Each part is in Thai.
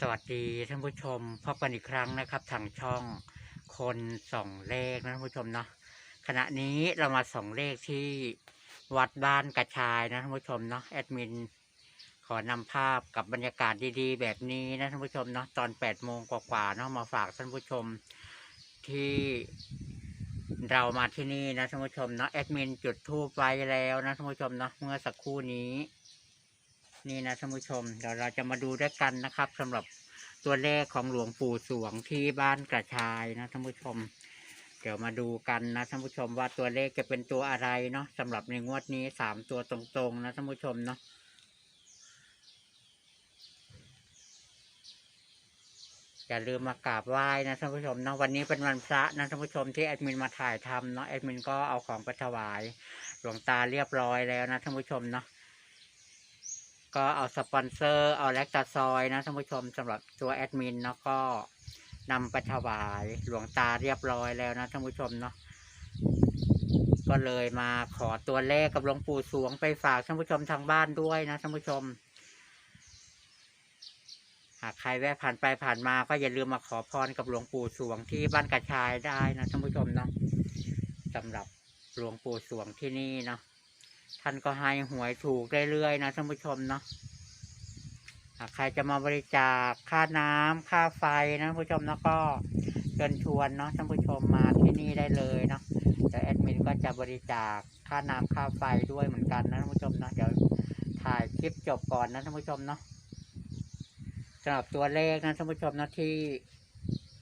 สวัสดีท่านผู้ชมพบกันอีกครั้งนะครับ ทางช่องคนส่องเลขนะท่านผู้ชมเนาะขณะนี้เรามาส่องเลขที่วัดบ้านกระชายนะท่านผู้ชมเนาะแอดมินขอนำภาพกับบรรยากาศดีๆ แบบนี้นะท่านผู้ชมเนาะตอน8ปดโมงกว่าๆเนาะมาฝากท่านผู้ชมที่เรามาที่นี่นะท่านผู้ชมเนาะแอดมินจุดทูปไว้แล้วนะท่านผู้ชมเนาะเมื่อสักครู่นี้ นี่นะท่านผู้ชมเดี๋ยวเราจะมาดูด้วยกันนะครับสำหรับตัวเลขของหลวงปู่สวงที่บ้านกระชายนะท่านผู้ชม เดี๋ยวมาดูกันนะท่านผู้ชมว่าตัวเลขจะเป็นตัวอะไรเนาะสำหรับในงวดนี้สามตัวตรงๆนะท่านผู้ชมเนาะอย่าลืมมากราบไหว้นะท่านผู้ชมเนาะวันนี้เป็นวันพระนะท่านผู้ชมที่แอดมินมาถ่ายทำเนาะแอดมินก็เอาของไปถวายหลวงตาเรียบร้อยแล้วนะท่านผู้ชมเนาะ ก็เอาสปอนเซอร์ เอาแลคตาซอยนะท่านผู้ชมสำหรับตัวแอดมินเนาะก็นำไปถวายหลวงตาเรียบร้อยแล้วนะท่านผู้ชมเนาะก็เลยมาขอตัวเลขกับหลวงปู่สวงไปฝากท่านผู้ชมทางบ้านด้วยนะท่านผู้ชม หากใครแวะผ่านไปผ่านมาก็อย่าลืมมาขอพรกับหลวงปู่สวงที่บ้านกระชายได้นะท่านผู้ชมเนาะสำหรับหลวงปู่สวงที่นี่เนาะ ท่านก็ให้หวยถูกเรื่อยๆนะท่านผู้ชมเนาะใครจะมาบริจาคค่าน้ำค่าไฟนะท่านผู้ชมเนาะก็เชิญชวนเนาะท่านผู้ชมมาที่นี่ได้เลยเนาะเดี๋ยวแอดมินก็จะบริจาคค่าน้ำค่าไฟด้วยเหมือนกันนะท่านผู้ชมเนาะเดี๋ยวถ่ายคลิปจบก่อนนะท่านผู้ชมเนาะสำหรับตัวเลขนะท่านผู้ชมเนาะที่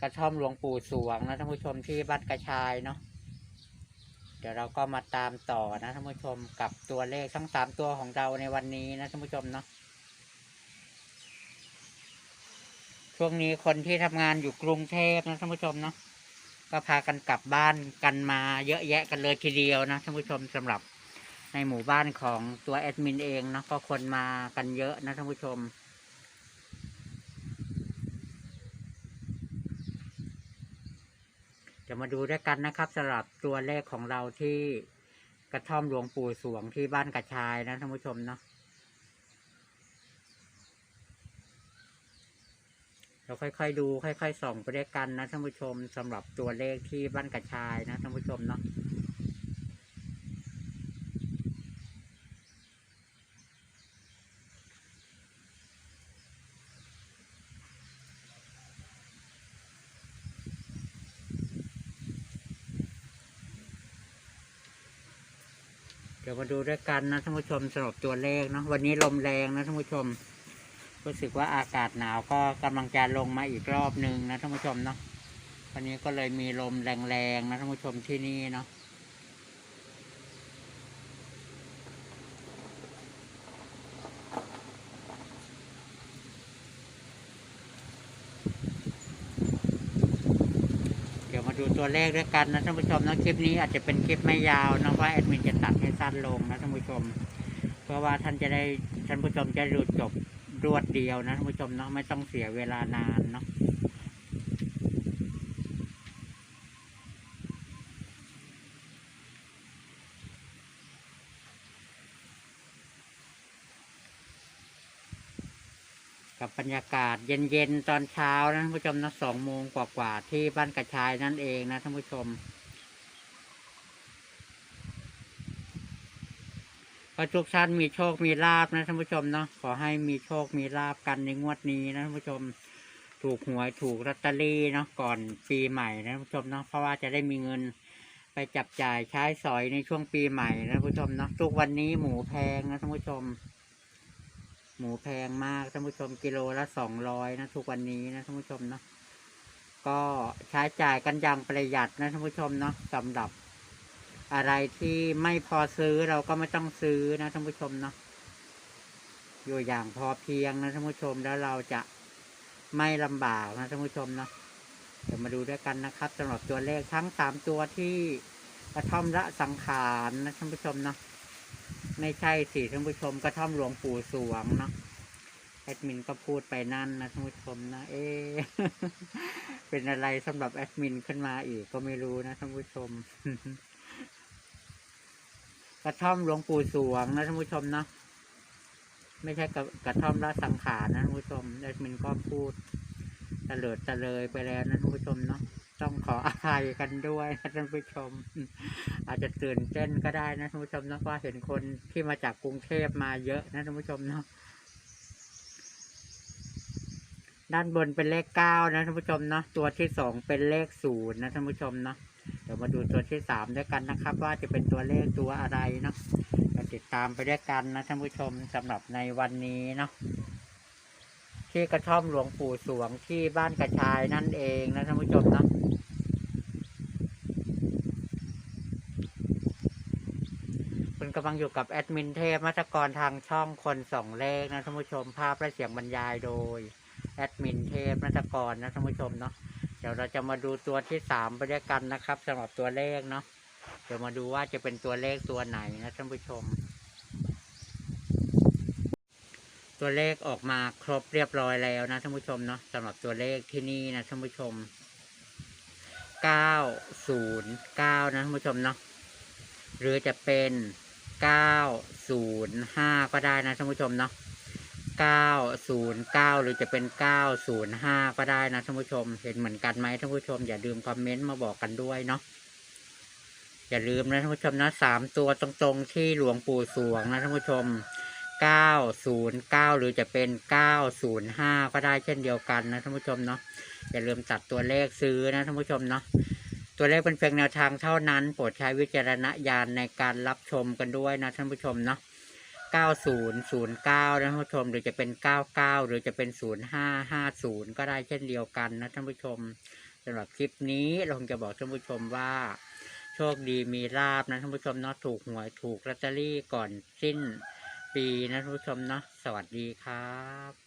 กระท่อมหลวงปู่สวงนะท่านผู้ชมที่บ้านกระชายเนาะ ดี๋ยวเราก็มาตามต่อนะท่านผู้ชมกับตัวเลขทั้งสามตัวของเราในวันนี้นะท่านผู้ชมเนาะช่วงนี้คนที่ทำงานอยู่กรุงเทพนะท่านผู้ชมเนาะก็พากันกลับบ้านกันมาเยอะแยะกันเลยทีเดียวนะท่านผู้ชมสำหรับในหมู่บ้านของตัวแอดมินเองเนาะก็คนมากันเยอะนะท่านผู้ชม จะมาดูด้วยกันนะครับสำหรับตัวเลขของเราที่กระท่อมหลวงปู่สวงที่บ้านกระชายนะท่านผู้ชมเนาะเราค่อยๆดูค่อยๆส่องไปด้วยกันนะท่านผู้ชมสำหรับตัวเลขที่บ้านกระชายนะท่านผู้ชมเนาะ เดี๋ยวมาดูด้วยกันนะท่านผู้ชมสำหรับตัวเลขเนาะวันนี้ลมแรงนะท่านผู้ชม รู้สึกว่าอากาศหนาวก็กำลังจะลงมาอีกรอบหนึ่งนะท่านผู้ชมเนาะวันนี้ก็เลยมีลมแรงๆนะท่านผู้ชมที่นี่เนาะเดูตัวเลขด้วยกันนะท่านผู้ชมนะคลิปนี้อาจจะเป็นคลิปไม่ยาวนะว่าแอดมินจะตัดให้สั้นลงนะท่านผู้ชม เพราะว่าท่านจะได้ท่านผู้ชมจะดูจบรวดเดียวนะท่านผู้ชมเนาะไม่ต้องเสียเวลานานเนาะ กับบรรยากาศเย็นๆตอนเช้านะท่านผู้ชมนะสองโมงกว่าๆที่บ้านกระชายนั่นเองนะท่านผู้ชมขอทุกท่านมีโชคมีลาบนะท่านผู้ชมเนาะขอให้มีโชคมีลาบกันในงวดนี้นะท่านผู้ชมถูกหวยถูกลอตเตอรี่เนาะก่อนปีใหม่นะท่านผู้ชมเนาะเพราะว่าจะได้มีเงินไปจับจ่ายใช้สอยในช่วงปีใหม่นะท่านผู้ชมเนาะทุกวันนี้หมูแพงนะท่านผู้ชม หมูแพงมากท่านผู้ชมกิโลละสองร้อยนะทุกวันนี้นะท่านผู้ชมเนาะก็ใช้จ่ายกันอย่างประหยัดนะท่านผู้ชมเนาะสำหรับ อะไรที่ไม่พอซื้อเราก็ไม่ต้องซื้อนะท่านผู้ชมเนาะอยู่อย่างพอเพียงนะท่านผู้ชมแล้วเราจะไม่ลำบากนะท่านผู้ชมเนาะเดี๋ยวมาดูด้วยกันนะครับสำหรับตัวเลขทั้งสามตัวที่กระท่อมละสังขารนะท่านผู้ชมเนาะ ไม่ใช่สิท่านผู้ชมกระท่อมหลวงปู่สวงเนาะแอดมินก็พูดไปนั่นนะท่านผู้ชมนะ เอ๊เป็นอะไรสำหรับแอดมินขึ้นมาอีกก็ไม่รู้นะท่านผู้ชม กระท่อมหลวงปู่สวงนะท่านผู้ชมเนาะไม่ใช่กระกระท่อมละสังขารนะท่านผู้ชมแอดมินก็พูดตะเลิดตะเลยไปแล้วนะท่านผู้ชมเนาะ ต้องขออภัยกันด้วยนะท่านผู้ชม อาจจะตื่นเต้นก็ได้นะท่านผู้ชมนะว่าเห็นคนที่มาจากกรุงเทพมาเยอะนะท่านผู้ชมเนาะด้านบนเป็นเลขเก้านะท่านผู้ชมเนาะตัวที่สองเป็นเลขศูนย์นะท่านผู้ชมเนาะเดี๋ยวมาดูตัวที่สามด้วยกันนะครับ ว่าจะเป็นตัวเลขตัวอะไรเนาะก็ติดตามไปด้วยกันนะท่านผู้ชมสำหรับในวันนี้เนาะที่กระท่อมหลวงปู่สวงที่บ้านกระชายนั่นเองนะท่านผู้ชมเนาะ คุณ กำลังอยู่กับแอดมินเทพมาตรกรทางช่องคนสองเลขนะท่านผู้ชมภาพและเสียงบรรยายโดยแอดมินเทพมาตรกรนะท่านผู้ชมเนาะเดี๋ยวเราจะมาดูตัวที่สามไปด้วยกันนะครับสำหรับตัวเลขเนาะเดี๋ยวมาดูว่าจะเป็นตัวเลขตัวไหนนะท่านผู้ชม ตัวเลขออกมาครบเรียบร้อยแล้วนะท่านผู้ชมเนาะสำหรับตัวเลขที่นี่นะท่านผู้ชมเก้าศูนย์เก้านะท่านผู้ชมเนาะหรือจะเป็น ก้าศูนย์ห้าก็ได้นะท่านผู้ชมเนาะเก้าศูนย์เก้าหรือจะเป็นเก้าศูนย์ห้าก็ได้นะท่านผู้ชม เห็นเหมือนกันไหมท่านผู้ชม อย่าลืมคอมเมนต์มาบอกกันด้วยเนาะอย่าลืมนะท่านผู้ชมนะสามตัวตรงๆที่หลวงปู่สวงนะท่านผู้ชมเก้าศูนย์เก้าหรือจะเป็นเก้าศูนย์ห้าก็ได้เช่นเดียวกันนะท่านผู้ชมเนาะอย่าลืมตัดตัวเลขซื้อนะท่านผู้ชมเนาะ ตัวเลขเป็นเพียงแนวทางเท่านั้น โปรดใช้วิจารณญาณในการรับชมกันด้วยนะท่านผู้ชมเนาะ 9009 นะท่านผู้ชม หรือจะเป็น 99 หรือจะเป็น 0550 ก็ได้เช่นเดียวกันนะท่านผู้ชมสำหรับคลิปนี้เราคงจะบอกท่านผู้ชมว่า โชคดีมีลาบนะท่านผู้ชมเนาะถูกหวยถูกลอตเตอรี่ก่อนสิ้นปีนะท่านผู้ชมเนาะสวัสดีครับ